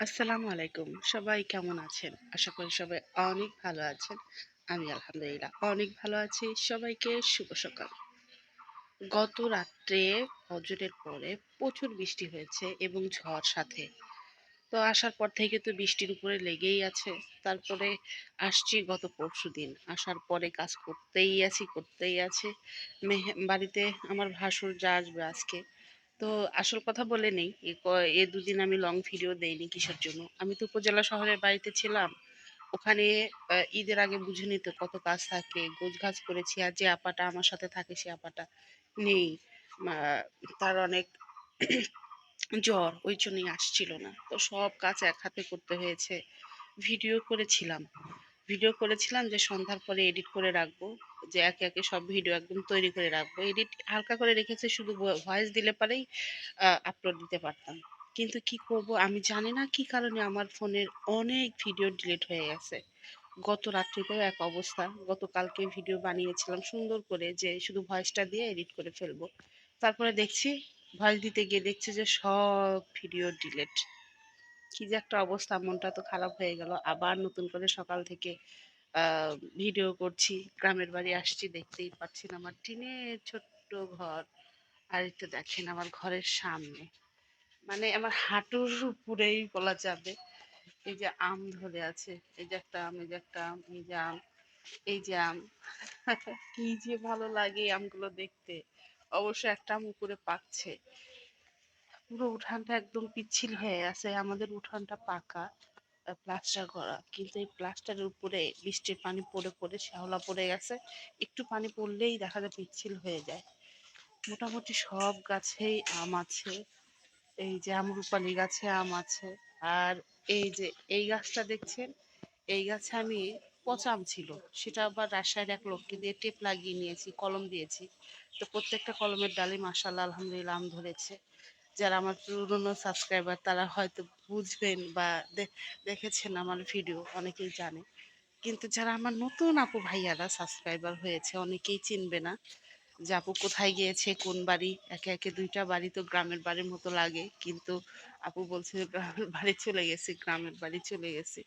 আসসালামু আলাইকুম। সবাই কেমন আছেন? আশা করি সবাই অনেক ভালো আছেন। আমি আলহামদুলিল্লাহ অনেক ভালো আছি। সবাইকে শুভ সকাল। গত রাত্রে ফজরের পরে প্রচুর বৃষ্টি হয়েছে এবং ঝড় সাথে। তো আসার পর থেকে তো বৃষ্টির উপরে লেগেই আছে। তারপরে আসছি গত পরশু দিন। আসার পরে কাজ করতেই আছি, করতেই আছে। মেহে বাড়িতে আমার ভাসুর যা আসবে আজকে। তো আসল কথা বলে নেই। এ দুদিন আমি লং ভিডিও দেইনি কিসের জন্য। আমি তো উপজেলা শহরের বাড়িতে ছিলাম। ওখানে ঈদের আগে বুঝে নিতে কত কাজ থাকে, গোছ গাছ করেছি আর যে আপাটা আমার সাথে থাকে সে আপাটা নেই। তার অনেক জ্বর, ওই জন্যই আসছিল না। তো সব কাজ এক হাতে করতে হয়েছে। ভিডিও করেছিলাম। ভিডিও করেছিলাম যে সন্ধ্যার পরে এডিট করে রাখব। যে একে একে সব ভিডিও একদম তৈরি করে রাখব। এডিট হালকা করে রেখেছে, শুধু ভয়েস দিলে পরেই আপলোড দিতে পারতাম। কিন্তু কি করব, আমি জানি না কি কারণে আমার ফোনের অনেক ভিডিও ডিলিট হয়ে গেছে। গত রাত্রিতেও এক অবস্থা, গতকালকে ভিডিও বানিয়েছিলাম সুন্দর করে যে শুধু ভয়েসটা দিয়ে এডিট করে ফেলব। তারপরে দেখছি ভয়েস দিতে গিয়ে দেখছি যে সব ভিডিও ডিলিট কি যে একটা অবস্থা, মনটা তো খারাপ হয়ে গেল। আবার নতুন করে সকাল থেকে ভিডিও করছি, গ্রামের বাড়ি আসছি, দেখতেই পাচ্ছেন আমার টিনের ছোট্ট ঘর। আর একটু দেখেন আমার ঘরের সামনে। মানে আমার হাঁটুর উপরেই বলা যাবে। এই যে আম ধরে আছে, এই যে একটা আম, এই যে একটা আম, এই যে আম, এই যে আম। কি যে ভালো লাগে আমগুলো দেখতে। অবশ্য একটা আম উপরে পাকছে। পুরো উঠানটা একদম পিচ্ছিল হয়ে আছে, আমাদের উঠানটা পাকা। প্লাস্টার করা। কিন্তু এই প্লাস্টারের উপরে বৃষ্টির পানি পড়ে পড়ে, শ্যাওলা পড়ে গেছে। একটু পানি পড়লেই দেখা যায় পিচ্ছিল হয়ে যায়। মোটামুটি সব গাছেই আম আছে। এই যে আমরুপালি গাছে আম আছে। আর এই যে এই গাছটা দেখছেন, এই গাছে আমি পচা আম ছিল। সেটা আবার রাজশাহীর এক লোককে দিয়ে টেপ লাগিয়ে নিয়েছি, কলম দিয়েছি। তো প্রত্যেকটা কলমের ডালে মাসাল্লাহ আলহামদুলিল্লাহ আম ধরেছে। যারা আমার পুরনো সাবস্ক্রাইবার, তারা হয়তো বুঝবেন বা দেখেছেন আমার ভিডিও অনেকেই জানে। কিন্তু যারা আমার নতুন আপু ভাইয়ারা সাবস্ক্রাইবার হয়েছে, অনেকেই চিনবে না যে আপু কোথায় গিয়েছে, কোন বাড়ি? একে একে দুইটা বাড়ি তো গ্রামের বাড়ির মতো লাগে, কিন্তু আপু বলছে গ্রামের বাড়ি চলে গেছি, গ্রামের বাড়ি চলে গেছি।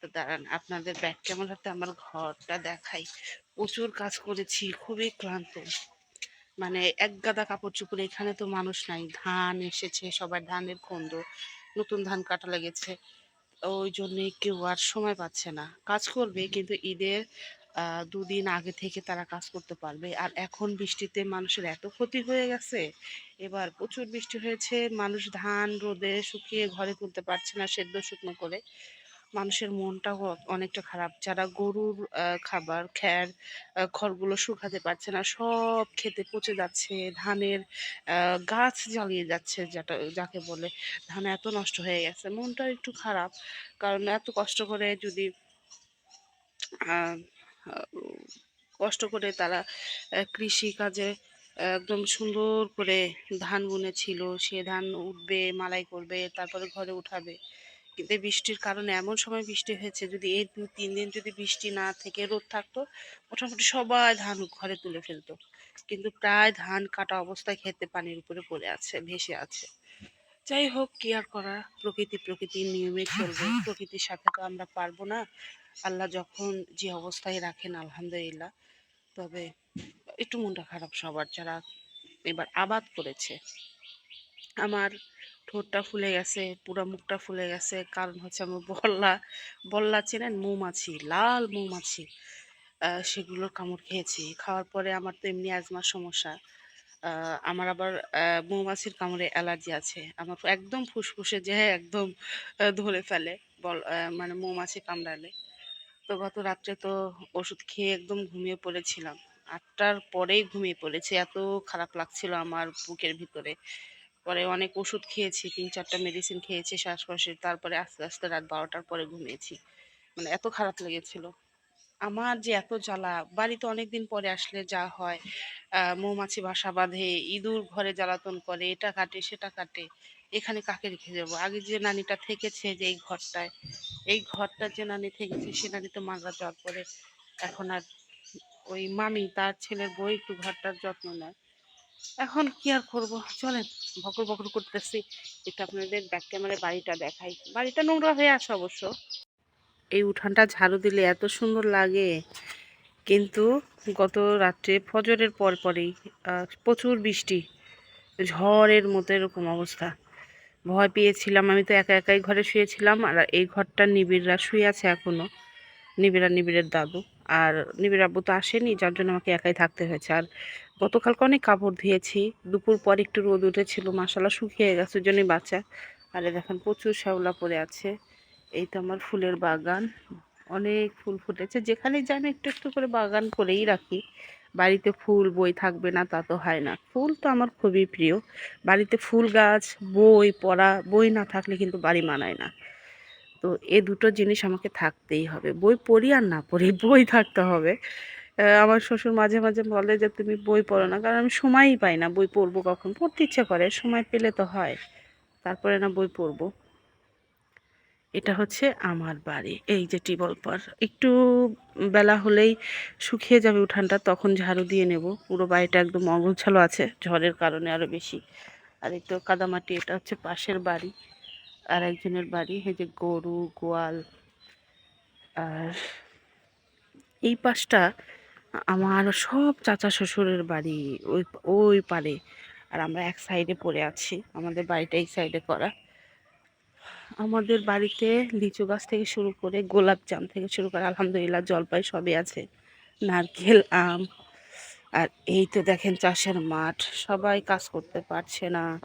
তো দাঁড়ান, আপনাদের ব্যাক ক্যামেরাতে আমার ঘরটা দেখাই। প্রচুর কাজ করেছি, খুবই ক্লান্ত। মানে এক গাদা কাপড় চোপড় এখানে তো মানুষ নাই, ধান এসেছে, সবার ধানের খন্দ। নতুন ধান কাটা লেগেছে। ওই জন্যে কেউ আর সময় পাচ্ছে না। কাজ করবে কিন্তু ঈদের দুদিন আগে থেকে তারা কাজ করতে পারবে। আর এখন বৃষ্টিতে মানুষের এত ক্ষতি হয়ে গেছে। এবার প্রচুর বৃষ্টি হয়েছে। মানুষ ধান রোদে শুকিয়ে ঘরে তুলতে পারছে না সেদ্ধ শুকনো করে। মানুষের মনটাও অনেকটা খারাপ। যারা গরুর খাবার, খ্যার খড়গুলো শুকাতে পারছে না, সব খেতে পচে যাচ্ছে। ধানের গাছ জ্বালিয়ে যাচ্ছে যেটা, যাকে বলে। ধান এত নষ্ট হয়ে গেছে। মনটা একটু খারাপ, কারণ এত কষ্ট করে যদি কষ্ট করে তারা কৃষি কাজে একদম সুন্দর করে ধান বুনেছিল। সে ধান উঠবে, মালাই করবে, তারপরে ঘরে উঠাবে। কিন্তু বৃষ্টির কারণে এমন সময় বৃষ্টি হয়েছে যদি এই দু তিন দিন যদি বৃষ্টি না থেকে রোদ থাকতো মোটামুটি সবাই ধান ঘরে তুলে ফেলতো। কিন্তু প্রায় ধান কাটা অবস্থায় খেতে পানির উপরে পড়ে আছে ভেসে আছে। যাই হোক কি আর করা প্রকৃতি প্রকৃতির নিয়মে চলবে। প্রকৃতির সাথে তো আমরা পারব না। আল্লাহ যখন যে অবস্থায় রাখেন আলহামদুলিল্লাহ। তবে একটু মনটা খারাপ সবার যারা এবার আবাদ করেছে। আমার ঠোঁটটা ফুলে গেছে, পুরো মুখটা ফুলে গেছে। কারণ হচ্ছে আমার বল্লা বল্লা চেনেন? মৌমাছি, লাল মৌমাছি। সেগুলোর কামড় খেয়েছি। খাওয়ার পরে আমার তো এমনি আজমার সমস্যা। আমার আবার মৌমাছির কামড়ে অ্যালার্জি আছে। আমার একদম ফুসফুসে যে একদম ধরে ফেলে বল মানে মৌমাছি কামড়ালে। তো গত রাত্রে তো ওষুধ খেয়ে একদম ঘুমিয়ে পড়েছিলাম। আটটার পরেই ঘুমিয়ে পড়েছি। এত খারাপ লাগছিল আমার বুকের ভিতরে। পরে অনেক ওষুধ খেয়েছি, তিন চারটা মেডিসিন খেয়েছি, শ্বাসকষ্টের, তারপরে আস্তে আস্তে রাত বারোটার পরে ঘুমিয়েছি। মানে এত খারাপ লেগেছিল। আমার যে এত জ্বালা, বাড়িতে অনেকদিন পরে আসলে যা হয় মৌমাছি বাসা বাঁধে, ইঁদুর ঘরে জ্বালাতন করে, এটা কাটে, সেটা কাটে, এখানে কাকে রেখে যাব? আগে যে নানিটা থেকেছে যে এই ঘরটায়, এই ঘরটা যে নানি থেকেছে, সে নানি তো মারা যাওয়ার পরে এখন আর ওই মামি, তার ছেলের বই একটু ঘরটার যত্ন নেয়। এখন কি আর করব? চলেন, বকর বকর করতেছি। একটু আপনাদের ব্যাক ক্যামেরায় বাড়িটা দেখাই। বাড়িটা নোংরা হয়ে আসে অবশ্য। এই উঠানটা ঝাড়ু দিলে এত সুন্দর লাগে। কিন্তু গত রাত্রে ফজরের পর পরেই প্রচুর বৃষ্টি। ঝড়ের মতো এরকম অবস্থা। ভয় পেয়েছিলাম, আমি তো একা একাই ঘরে শুয়েছিলাম। আর এই ঘরটা নিবিড়রা শুয়ে আছে এখনও। নিবিড়া নিবিড়ের দাদু। আর নিবিড় তো আসেনি, যার জন্য আমাকে একাই থাকতে হয়েছে। আর গতকালকে অনেক কাপড় ধুয়েছি। দুপুর পর একটু রোদ উঠেছিল মশালা শুকিয়ে গেছে জন্যই বাচ্চা। আর দেখেন প্রচুর শ্যাওলা পড়ে আছে। এই তো আমার ফুলের বাগান। অনেক ফুল ফুটেছে। যেখানে যাই আমি একটু একটু করে বাগান করেই রাখি। বাড়িতে ফুল, বই থাকবে না, তা তো হয় না। ফুল তো আমার খুবই প্রিয়। বাড়িতে ফুল গাছ, বই, পড়া, বই না থাকলে কিন্তু বাড়ি মানায় না। তো এ দুটো জিনিস আমাকে থাকতেই হবে। বই পড়ি আর না পড়ি, বই থাকতে হবে। আমার শ্বশুর মাঝে মাঝে বলে যে, তুমি বই পড়ো না। কারণ আমি সময়ই পাই না বই পড়ব কখন। পড়তে ইচ্ছে করে, সময় পেলে তো হয়। তারপরে না বই পড়ব। এটা হচ্ছে আমার বাড়ি। এই যে টিবল পার একটু বেলা হলেই শুকিয়ে যাবে উঠানটা, তখন ঝাড়ু দিয়ে নেব। পুরো বাড়িটা একদম অগোছালো আছে, ঝড়ের কারণে আরও বেশি। আর একটু কাদামাটি, এটা হচ্ছে পাশের বাড়ি। আর একজনের বাড়ি, এই যে গরু, গোয়াল। আর এই পাশটা আমার সব চাচা শ্বশুরের বাড়ি ওই ওই পারে আর আমরা এক সাইডে পড়ে আছি। আমাদের বাড়িটা এই সাইডে করা। আমাদের বাড়িতে লিচু গাছ থেকে শুরু করে গোলাপ জাম থেকে শুরু করে আলহামদুলিল্লাহ জলপাই সবই আছে। নারকেল, আম, আর এই তো দেখেন চাষের মাঠ। সবাই কাজ করতে পারছে না।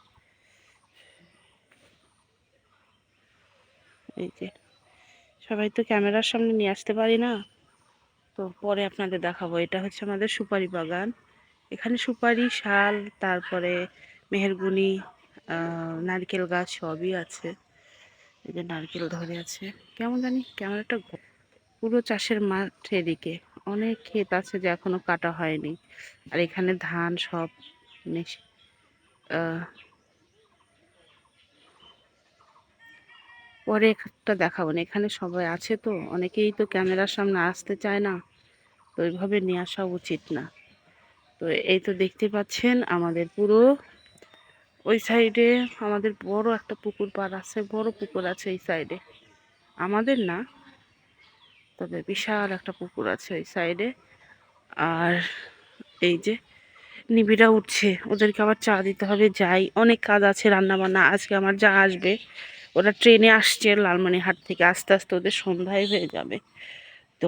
এই যে, সবাই তো ক্যামেরার সামনে নিয়ে আসতে পারি না। তো পরে আপনাদের দেখাবো। এটা হচ্ছে আমাদের সুপারি বাগান। এখানে সুপারি, শাল, তারপরে মেহেরগুনি নারকেল গাছ সবই আছে। এই যে নারকেল ধরে আছে। কেমন জানি, কেমন একটা পুরো চাষের মাঠ এদিকে অনেক ক্ষেত আছে যে এখনও কাটা হয়নি। আর এখানে ধান সব পরে একটা দেখাবো না। এখানে সবাই আছে তো, অনেকেই তো ক্যামেরার সামনে আসতে চায় না, তো ওইভাবে নিয়ে আসা উচিত না। তো এই তো দেখতে পাচ্ছেন আমাদের পুরো, ওই সাইডে আমাদের বড় একটা পুকুর পাড় আছে, বড় পুকুর আছে এই সাইডে। আমাদের না, তবে বিশাল একটা পুকুর আছে ওই সাইডে। আর এই যে নিবিড়া উঠছে, ওদেরকে আবার চা দিতে হবে, যাই। অনেক কাজ আছে রান্না বান্না আজকে আমার যা আসবে। ওরা ট্রেনে আসছে লালমনিরহাট থেকে আস্তে আস্তে ওদের সন্ধ্যায় হয়ে যাবে। তো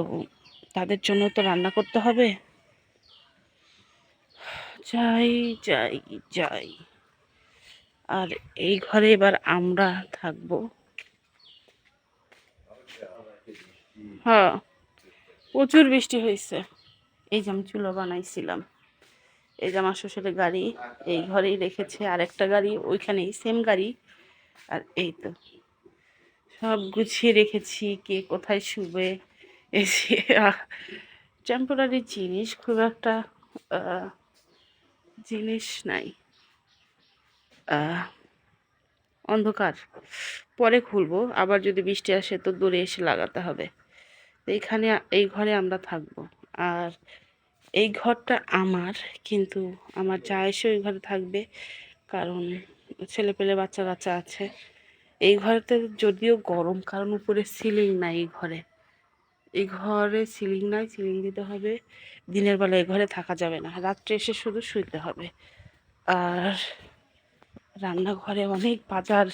তাদের জন্য তো রান্না করতে হবে। যাই যাই যাই। আর এই ঘরে এবার আমরা থাকব। হ্যাঁ প্রচুর বৃষ্টি হয়েছে। এই যে আমি চুলো বানাইছিলাম। এই যে আমার শ্বশুরের গাড়ি, এই ঘরেই রেখেছে আর একটা গাড়ি, ওইখানেই সেম গাড়ি। আর এই তো। সব গুছিয়ে রেখেছি, কে কোথায় শুবে, এসে টেম্পোরারি জিনিস খুব একটা জিনিস নাই। অন্ধকার। পরে খুলবো, আবার যদি বৃষ্টি আসে তো দূরে এসে লাগাতে হবে। এইখানে এই ঘরে আমরা থাকব। আর এই ঘরটা আমার, কিন্তু আমার যা এসে ওই ঘরে থাকবে, কারণ ছেলে পেলে বাচ্চা কাচ্চা আছে। এই ঘরেতে যদিও গরম, কারণ উপরে সিলিং নাই এই ঘরে। এই ঘরে সিলিং নাই সিলিং দিতে হবে। দিনের বেলা এই ঘরে থাকা যাবে না। রাত্রে এসে শুধু শুইতে হবে। আর রান্নাঘরে অনেক বাজার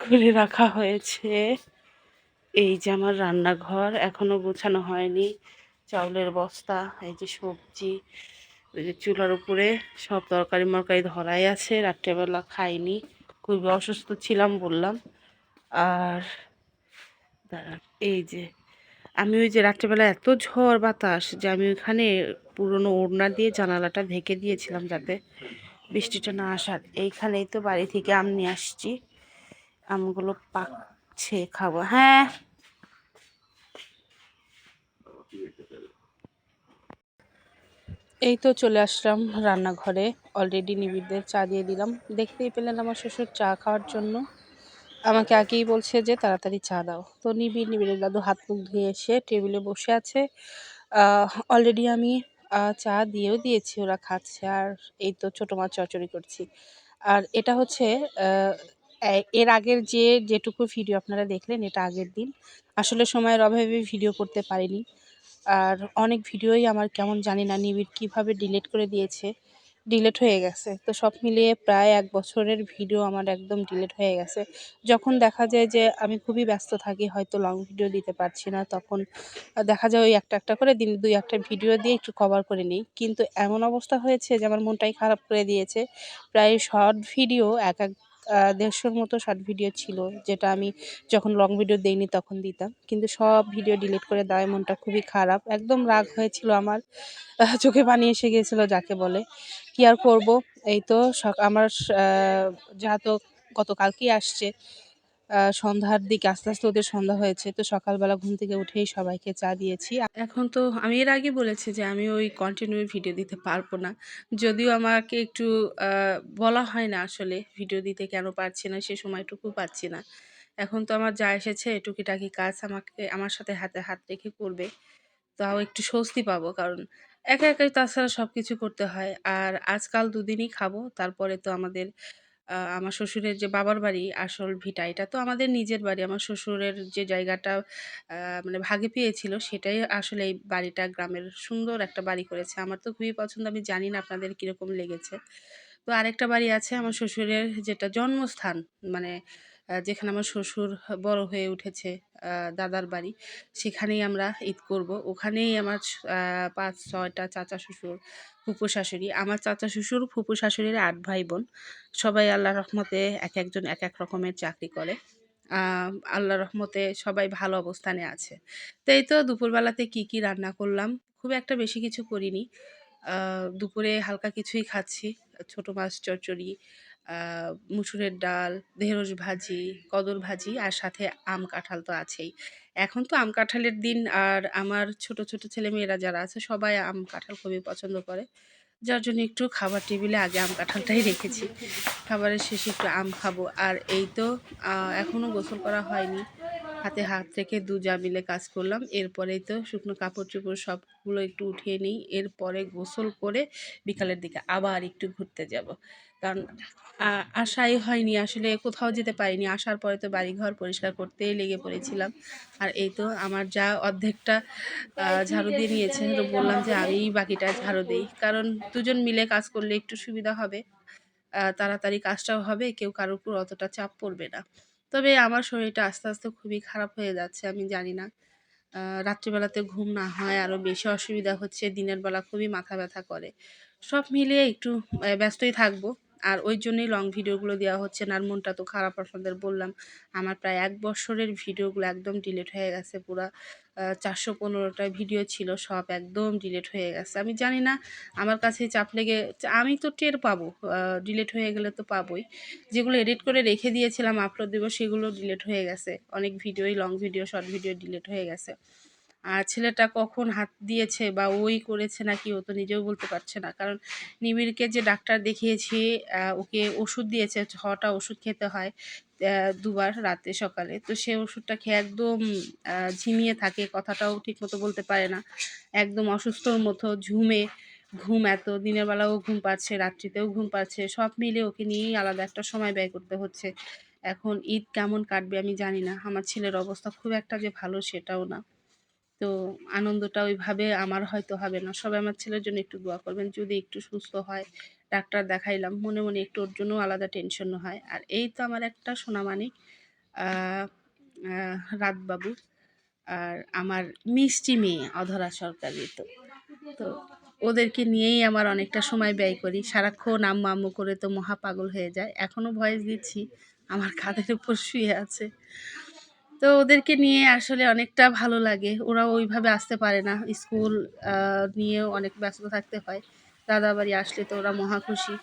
করে রাখা হয়েছে। এই যে আমার রান্নাঘর, এখনও গোছানো হয়নি। চাউলের বস্তা, এই যে সবজি ওই যে চুলার উপরে সব তরকারি মরকারি ধরাই আছে, রাত্রেবেলা খাইনি। খুবই অসুস্থ ছিলাম বললাম। আর দাঁড়ান, এই যে আমি ওই যে রাত্রেবেলা এত ঝড় বাতাস যে আমি ওইখানে পুরনো ওড়না দিয়ে জানালাটা ঢেকে দিয়েছিলাম যাতে বৃষ্টিটা না আসার। এইখানেই তো বাড়ি থেকে আম নিয়ে আসছি। আমগুলো পাকছে, খাব। হ্যাঁ। এই তো চলে আসলাম রান্নাঘরে। অলরেডি নিবিড়দের চা দিয়ে দিলাম। দেখতেই পেলেন আমার শ্বশুর চা খাওয়ার জন্য। আমাকে আগেই বলছে যে তাড়াতাড়ি চা দাও। তো নিবিড়, নিবিড়ের দাদু হাত মুখ ধুয়ে এসে টেবিলে বসে আছে। অলরেডি আমি চা দিয়েও দিয়েছি, ওরা খাচ্ছে। আর এই তো ছোটো মাছ চচ্চড়ি করছি। আর এটা হচ্ছে এর আগের যে, যেটুকু ভিডিও আপনারা দেখলেন, এটা আগের দিন। আসলে সময়ের অভাবে ভিডিও করতে পারিনি। আর অনেক ভিডিওই আমার কেমন জানি না নিবিড় কীভাবে ডিলিট করে দিয়েছে ডিলিট হয়ে গেছে। তো সব মিলিয়ে প্রায় এক বছরের ভিডিও আমার একদম ডিলিট হয়ে গেছে। যখন দেখা যায় যে আমি খুবই ব্যস্ত থাকি, হয়তো লং ভিডিও দিতে পারছি না, তখন দেখা যায় ওই একটা একটা করে দিন, দুই একটা ভিডিও দিয়ে একটু কভার করে নিই। কিন্তু এমন অবস্থা হয়েছে যে আমার মনটাই খারাপ করে দিয়েছে। প্রায় শর্ট ভিডিও এক এক দেড়শোর মতো শর্ট ভিডিও ছিল, যেটা আমি যখন লং ভিডিও দেইনি তখন দিতাম। কিন্তু সব ভিডিও ডিলিট করে দেওয়ায় মনটা খুবই খারাপ। একদম রাগ হয়েছিল আমার। চোখে পানি এসে গিয়েছিল যাকে বলে। কি আর করব? এই তো আমার যা তো গতকালকেই আসছে। সন্ধ্যার দিকে আস্তে আস্তে ওদের সন্ধ্যা হয়েছে, তো সকালবেলা ঘুম থেকে উঠেই সবাইকে চা দিয়েছি। এখন তো আমি এর আগে বলেছি যে আমি ওই কন্টিনিউ ভিডিও দিতে পারব না। যদিও আমাকে একটু বলা হয় না আসলে ভিডিও দিতে কেন পারছি না, সে সময়টুকু পাচ্ছি না। এখন তো আমার যা এসেছে, টুকিটাকি কাজ আমাকে, আমার সাথে হাতে হাত রেখে করবে। তাও একটু স্বস্তি পাবো, কারণ একা একাই তাছাড়া সব কিছু করতে হয়। আর আজকাল দুদিনই খাব, তারপরে তো আমাদের আমার শ্বশুরের যে বাবার বাড়ি, আসল ভিটা, এটা তো আমাদের নিজের বাড়ি। আমার শ্বশুরের যে জায়গাটা মানে ভাগে পেয়েছিল, সেটাই আসলে এই বাড়িটা গ্রামের সুন্দর একটা বাড়ি করেছে। আমার তো খুবই পছন্দ, আমি জানি না আপনাদের কীরকম লেগেছে। তো আরেকটা বাড়ি আছে আমার শ্বশুরের, যেটা জন্মস্থান মানে যেখানে আমার শ্বশুর বড় হয়ে উঠেছে দাদার বাড়ি, সেখানেই আমরা ঈদ করব। ওখানেই আমার পাঁচ, ছয়টা চাচা শ্বশুর, ফুপু শাশুড়ি। আমার চাচা শ্বশুর, ফুপু শাশুড়ির আট ভাই বোন। সবাই আল্লাহ রহমতে এক একজন এক এক রকমের চাকরি করে। আল্লাহ রহমতে সবাই ভালো অবস্থানে আছে। তো এই তো দুপুরবেলাতে কি কি রান্না করলাম, খুব একটা বেশি কিছু করিনি। দুপুরে হালকা কিছুই খাচ্ছি, ছোট মাছ চচ্চড়ি মুসুরের ডাল, ঢেঁড়স ভাজি, কদর ভাজি আর সাথে আম কাঁঠাল তো আছেই। এখন তো আম কাঁঠালের দিন আর আমার ছোট ছোট ছেলেমেয়েরা যারা আছে সবাই আম কাঁঠাল খুবই পছন্দ করে। যার জন্য একটু খাবার টেবিলে আগে আম কাঁঠালটাই রেখেছি। খাবারের শেষে একটু আম খাব। আর এই তো এখনও এখনও গোসল করা হয়নি। হাতে হাত রেখে দু যা মিলে কাজ করলাম। এরপরেই তো শুকনো কাপড় চোপড় সবগুলো একটু উঠিয়ে নিই। এরপরে গোসল করে বিকালের দিকে আবার একটু ঘুরতে যাব। কারণ আশাই হয়নি, আসলে কোথাও যেতে পারিনি। আসার পরে তো বাড়িঘর পরিষ্কার করতেই লেগে পড়েছিলাম। আর এই তো আমার যা অর্ধেকটা ঝাড়ু দিয়ে নিয়েছে তো বললাম যে আমিই বাকিটা ঝাড়ু দিই। কারণ দুজন মিলে কাজ করলে একটু সুবিধা হবে। তাড়াতাড়ি কাজটাও হবে, কেউ কারোর উপর অতটা চাপ পড়বে না। তবে আমার শরীরটা আস্তে আস্তে খুবই খারাপ হয়ে যাচ্ছে, আমি জানি না। রাত্রিবেলাতে ঘুম না হয় আরও বেশি অসুবিধা হচ্ছে, দিনের বেলা খুবই মাথা ব্যথা করে। সব মিলিয়ে একটু ব্যস্তই থাকব। আর ওই জন্যই লং ভিডিওগুলো দেওয়া হচ্ছে না, আর মনটা তো খারাপ আপনাদের বললাম। আমার প্রায় এক বছরের ভিডিওগুলো একদম ডিলিট হয়ে গেছে পুরা। চারশো পনেরোটা ভিডিও ছিল, সব একদম ডিলেট হয়ে গেছে। আমি জানি না আমার কাছে চাপ লেগে, আমি তো টের পাবো ডিলেট হয়ে গেলে তো পাবোই। যেগুলো এডিট করে রেখে দিয়েছিলাম আপলোড দেবো, সেগুলো ডিলেট হয়ে গেছে। অনেক ভিডিওই long video short video delete হয়ে গেছে। আর ছেলেটা কখন হাত দিয়েছে বা ওই করেছে নাকি ও তো নিজেও বলতে পারছে না। কারণ নিবিড়কে যে ডাক্তার দেখিয়েছি ওকে ওষুধ দিয়েছে ছটা ওষুধ খেতে হয় দুবার রাতে সকালে। তো সে ওষুধটা খেয়ে একদম ঝিমিয়ে থাকে, কথাটাও ঠিকমতো বলতে পারে না। একদম অসুস্থর মতো ঝুমে ঘুম এত, দিনের বেলাও ঘুম পাচ্ছে, রাত্রিতেও ঘুম পাচ্ছে, সব মিলে ওকে নিয়েই আলাদা একটা সময় ব্যয় করতে হচ্ছে। এখন ঈদ কেমন কাটবে আমি জানি না। আমার ছেলের অবস্থা খুব একটা যে ভালো সেটাও না। তো আনন্দটা ওইভাবে আমার হয়তো হবে না। সবাই আমার ছেলের জন্য একটু দোয়া করবেন, যদি একটু সুস্থ হয়, ডাক্তার দেখাইলাম, মনে মনে একটু ওর জন্য আলাদা টেনশন হয়। আর এই তো আমার একটা সোনামানিক রাতবাবু, আর আমার মিষ্টি মেয়ে অধরা সরকারি তো। তো ওদেরকে নিয়েই আমার অনেকটা সময় ব্যয় করি। সারাক্ষণ আম্মু আম্মু করে তো মহা পাগল হয়ে যায়। এখনও ভয়েস দিচ্ছি, আমার কাঁধের উপর শুয়ে আছে। তো ওদেরকে নিয়ে আসলে অনেকটা ভালো লাগে। ওরা ওইভাবে আসতে পারে না। স্কুল নিয়েও অনেক ব্যস্ত থাকতে হয়। দাদা বাড়ি আসলে তো ওরা মহা খুশি।